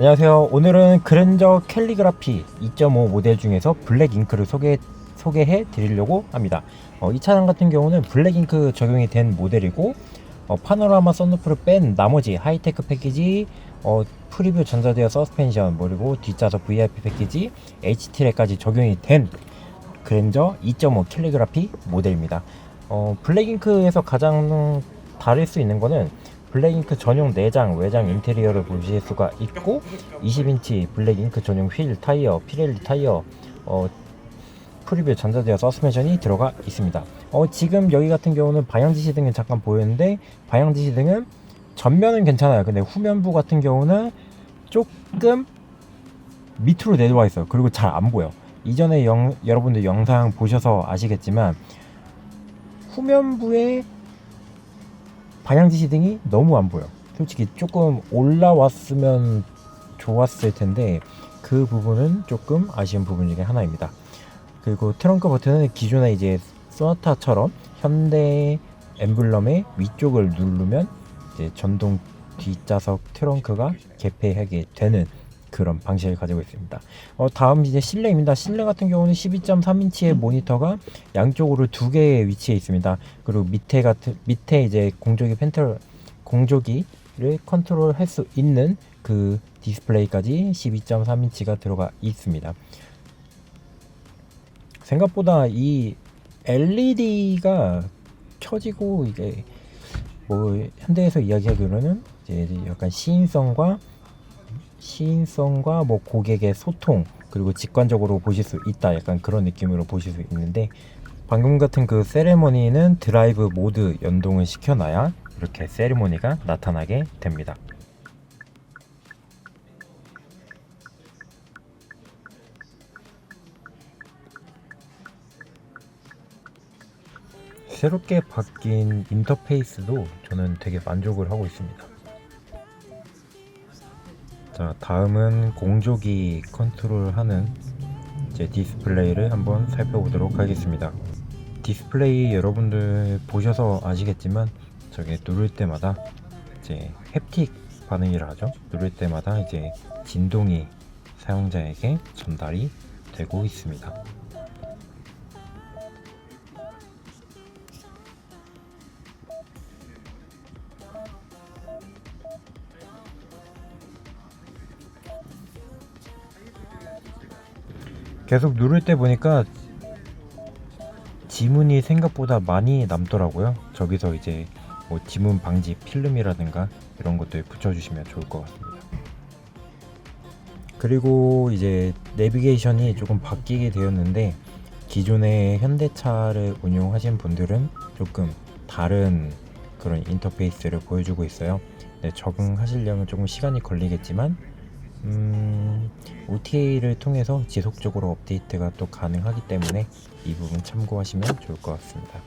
안녕하세요. 오늘은 그랜저 캘리그라피 2.5 모델 중에서 블랙 잉크를 소개, 소개해 드리려고 합니다. 어, 이 차량 같은 경우는 블랙 잉크 적용이 된 모델이고, 어, 파노라마 썬루프를 뺀 나머지 하이테크 패키지, 어, 프리뷰 전자제어 서스펜션, 그리고 뒷좌석 VIP 패키지, HTL까지 적용이 된 그랜저 2.5 캘리그라피 모델입니다. 어, 블랙 잉크에서 가장 다를 수 있는 거는 블랙 잉크 전용 내장, 외장 인테리어를 보실 수가 있고 20인치 블랙 잉크 전용 휠, 타이어, 피렐리 타이어, 어, 프리뷰 전자제어 서스펜션이 들어가 있습니다. 어, 지금 여기 같은 경우는 방향 지시 등은 잠깐 보였는데 방향 지시 등은 전면은 괜찮아요. 근데 후면부 같은 경우는 조금 밑으로 내려와 있어요. 그리고 잘 안 보여. 이전에 영, 여러분들 영상 보셔서 아시겠지만 후면부에 방향 지시 등이 너무 안 보여. 솔직히 조금 올라왔으면 좋았을 텐데 그 부분은 조금 아쉬운 부분 중에 하나입니다. 그리고 트렁크 버튼은 기존에 이제 소나타처럼 현대 엠블럼의 위쪽을 누르면 이제 전동 뒷좌석 트렁크가 개폐하게 되는 그런 방식을 가지고 있습니다. 어, 다음 이제 실내입니다. 실내 같은 경우는 12.3인치의 모니터가 양쪽으로 두 개의 위치에 있습니다. 그리고 밑에 같은 밑에 이제 공조기 펜터 공조기를 컨트롤할 수 있는 그 디스플레이까지 12.3인치가 들어가 있습니다. 생각보다 이 LED가 켜지고 이게 뭐 현대에서 이야기하기로는 이제 약간 시인성과 시인성과 뭐 고객의 소통 그리고 직관적으로 보실 수 있다 약간 그런 느낌으로 보실 수 있는데 방금 같은 그 세레머니는 드라이브 모드 연동을 시켜놔야 이렇게 세레머니가 나타나게 됩니다. 새롭게 바뀐 인터페이스도 저는 되게 만족을 하고 있습니다. 자, 다음은 공조기 컨트롤하는 이제 디스플레이를 한번 살펴보도록 하겠습니다. 디스플레이 여러분들 보셔서 아시겠지만 저게 누를 때마다 이제 햅틱 반응이라 하죠. 누를 때마다 이제 진동이 사용자에게 전달이 되고 있습니다. 계속 누를 때 보니까 지문이 생각보다 많이 남더라고요. 저기서 이제 뭐 지문 방지 필름이라든가 이런 것들 붙여주시면 좋을 것 같습니다. 그리고 이제 내비게이션이 조금 바뀌게 되었는데 기존의 현대차를 운용하신 분들은 조금 다른 그런 인터페이스를 보여주고 있어요. 네, 적응하시려면 조금 시간이 걸리겠지만 음, OTA를 통해서 지속적으로 업데이트가 또 가능하기 때문에 이 부분 참고하시면 좋을 것 같습니다.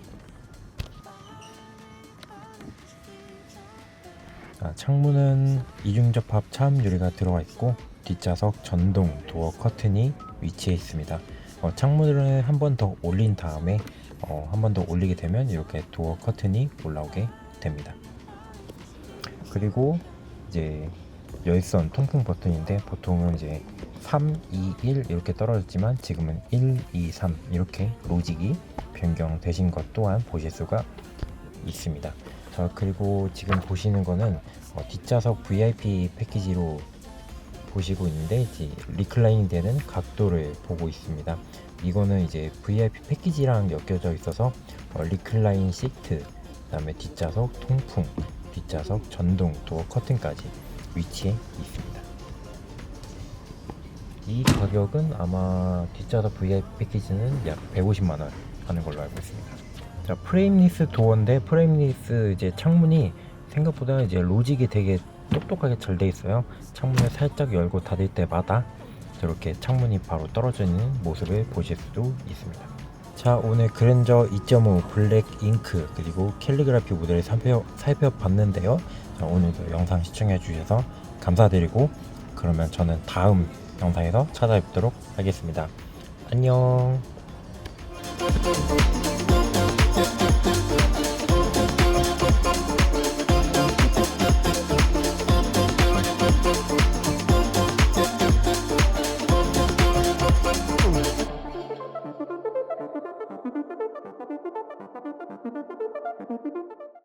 아, 창문은 이중접합 차음 유리가 들어가 있고 뒷좌석 전동 도어 커튼이 위치해 있습니다. 어, 창문을 한 번 더 올린 다음에 어, 한 번 더 올리게 되면 이렇게 도어 커튼이 올라오게 됩니다. 그리고 이제 열선 통풍 버튼인데 보통은 이제 3, 2, 1 이렇게 떨어졌지만 지금은 1, 2, 3 이렇게 로직이 변경되신 것 또한 보실 수가 있습니다. 자 그리고 지금 보시는 거는 어, 뒷좌석 VIP 패키지로 보시고 있는데 리클라이닝 되는 각도를 보고 있습니다. 이거는 이제 VIP 패키지랑 엮여져 있어서 어, 리클라인 시트, 그다음에 뒷좌석 통풍, 뒷좌석 전동 도어 커튼까지 위치해 있습니다. 이 가격은 아마 뒷좌석 VIP 패키지는 약 150만 원 하는 걸로 알고 있습니다. 자, 프레임리스 도어인데 프레임리스 이제 창문이 생각보다 이제 로직이 되게 똑똑하게 잘 돼 있어요. 창문을 살짝 열고 닫을 때마다 저렇게 창문이 바로 떨어져 있는 모습을 보실 수도 있습니다. 자 오늘 그랜저 2.5 블랙 잉크 그리고 캘리그라피 모델을 살펴, 살펴봤는데요. 자, 오늘도 영상 시청해 주셔서 감사드리고 그러면 저는 다음 영상에서 찾아뵙도록 하겠습니다. 안녕.